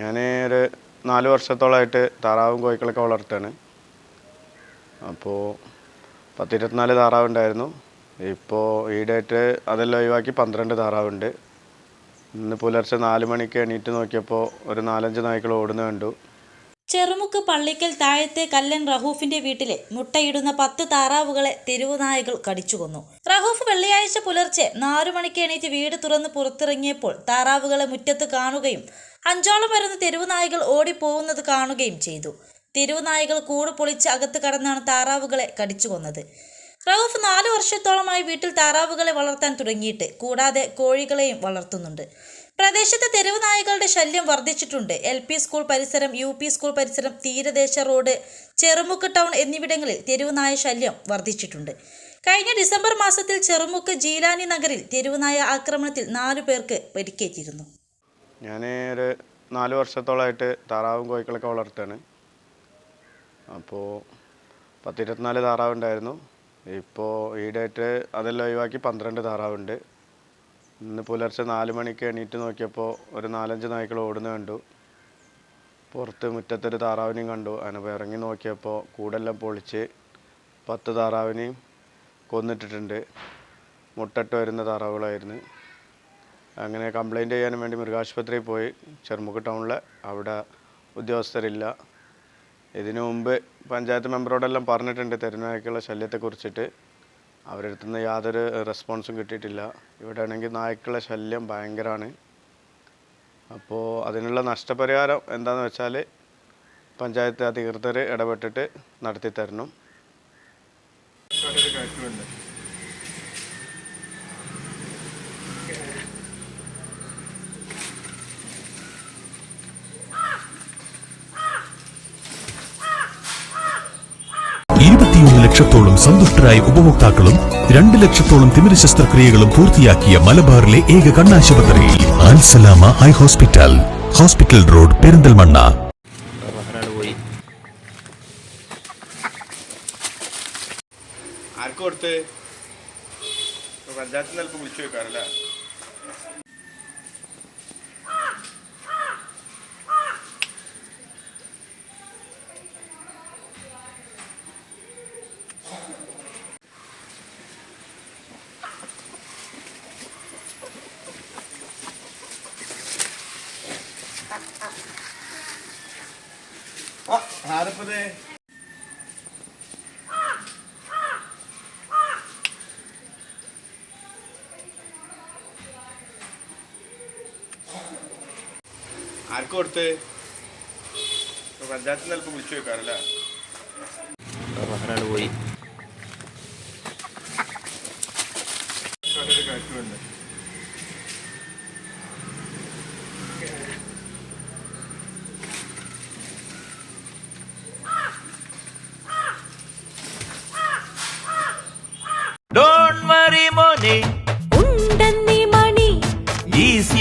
ഞാൻ ഒരു നാല് വർഷത്തോളമായിട്ട് താറാവും കോഴിക്കളൊക്കെ വളർത്തുകയാണ്. അപ്പോൾ പത്തിരുപത്തിനാല് താറാവുണ്ടായിരുന്നു ഇപ്പോൾ ഈടായിട്ട് അതെല്ലാം ഒഴിവാക്കി പന്ത്രണ്ട് താറാവുണ്ട് ഇന്ന് പുലർച്ചെ നാല് മണിക്ക് എണീറ്റ് നോക്കിയപ്പോൾ ഒരു നാലഞ്ച് നായ്ക്കൾ ഓടുന്ന കണ്ടു. ചെറുമുക്ക് പള്ളിക്കൽ താഴത്തെ കല്ലൻ റഹൂഫിന്റെ വീട്ടിലെ മുട്ടയിടുന്ന പത്ത് താറാവുകളെ തെരുവുനായകൾ കടിച്ചു കൊന്നു. റഹൂഫ് വെള്ളിയാഴ്ച പുലർച്ചെ നാലു മണിക്ക് എണീറ്റ് വീട് തുറന്ന് പുറത്തിറങ്ങിയപ്പോൾ താറാവുകളെ മുറ്റത്ത് കാണുകയും അഞ്ചോളം വരുന്ന തെരുവുനായകൾ ഓടിപ്പോകുന്നത് കാണുകയും ചെയ്തു. തെരുവുനായകൾ കൂട് പൊളിച്ച് അകത്ത് കടന്നാണ് താറാവുകളെ കടിച്ചു കൊന്നത്. റൌഫ് നാലു വർഷത്തോളമായി വീട്ടിൽ താറാവുകളെ വളർത്താൻ തുടങ്ങിയിട്ട് കൂടാതെ കോഴികളെയും വളർത്തുന്നുണ്ട്. പ്രദേശത്തെ തെരുവ് നായകളുടെ ശല്യം വർദ്ധിച്ചിട്ടുണ്ട്. എൽ പി സ്കൂൾ പരിസരം യു പി സ്കൂൾ പരിസരം തീരദേശ റോഡ് ചെറുമുക്ക് ടൗൺ എന്നിവിടങ്ങളിൽ തെരുവ് നായ ശല്യം വർദ്ധിച്ചിട്ടുണ്ട്. കഴിഞ്ഞ ഡിസംബർ മാസത്തിൽ ചെറുമുക്ക് ജീലാനി നഗറിൽ തെരുവ് നായ ആക്രമണത്തിൽ നാലു പേർക്ക് പരിക്കേറ്റിരുന്നു. ഞാൻ ഒരു നാല് വർഷത്തോളമായിട്ട് താറാവും കോഴിക്കളൊക്കെ വളർത്തുകയാണ്. അപ്പോൾ പത്തിരുപത്തിനാല് താറാവുണ്ടായിരുന്നു ഇപ്പോൾ ഈടായിട്ട് അതെല്ലാം ഒഴിവാക്കി പന്ത്രണ്ട് താറാവുണ്ട് ഇന്ന് പുലർച്ചെ നാല് മണിക്ക് എണീറ്റ് നോക്കിയപ്പോൾ ഒരു നാലഞ്ച് നായ്ക്കൾ ഓടുന്ന കണ്ടു. പുറത്ത് മുറ്റത്തൊരു താറാവിനെയും കണ്ടു. അതിനെ ഇറങ്ങി നോക്കിയപ്പോൾ കൂടെല്ലാം പൊളിച്ച് പത്ത് താറാവിനെയും കൊന്നിട്ടിട്ടുണ്ട്. മുട്ടിട്ട് വരുന്ന താറാവുകളായിരുന്നു. അങ്ങനെ കംപ്ലൈന്റ് ചെയ്യാൻ വേണ്ടി മൃഗാശുപത്രിയിൽ പോയി. ചെറുമുക്ക് ടൗണിൽ അവിടെ ഉദ്യോഗസ്ഥരില്ല. ഇതിനു മുമ്പ് പഞ്ചായത്ത് മെമ്പറോടെല്ലാം പറഞ്ഞിട്ടുണ്ട് തെരുനായ്ക്കളുടെ ശല്യത്തെക്കുറിച്ചിട്ട്. അവരടുത്തു നിന്ന് യാതൊരു റെസ്പോൺസും കിട്ടിയിട്ടില്ല. ഇവിടെ ആണെങ്കിൽ നായ്ക്കളുടെ ശല്യം ഭയങ്കരമാണ് അപ്പോൾ അതിനുള്ള നഷ്ടപരിഹാരം എന്താണെന്ന് വെച്ചാൽ പഞ്ചായത്ത് അധികൃതർ ഇടപെട്ടിട്ട് നടത്തി തരണം ഇരുപത്തിയൊന്ന് ലക്ഷത്തോളം സന്തുഷ്ടരായ ഉപഭോക്താക്കളും രണ്ട് ലക്ഷത്തോളം തിമിര ശസ്ത്രക്രിയകളും പൂർത്തിയാക്കിയ മലബാറിലെ ഏക കണ്ണാശുപത്രി Ansalama eye hospital hospital road Perinthalmanna. ആർക്കും കൊടുത്ത്? പഞ്ചായത്ത് നിലപ്പ് വിളിച്ചു വെക്കാറല്ലേ ആർക്ക് കൊടുത്ത്? പഞ്ചായത്ത് നിലപ്പ് വിളിച്ചു വെക്കാറല്ലേ പോയി.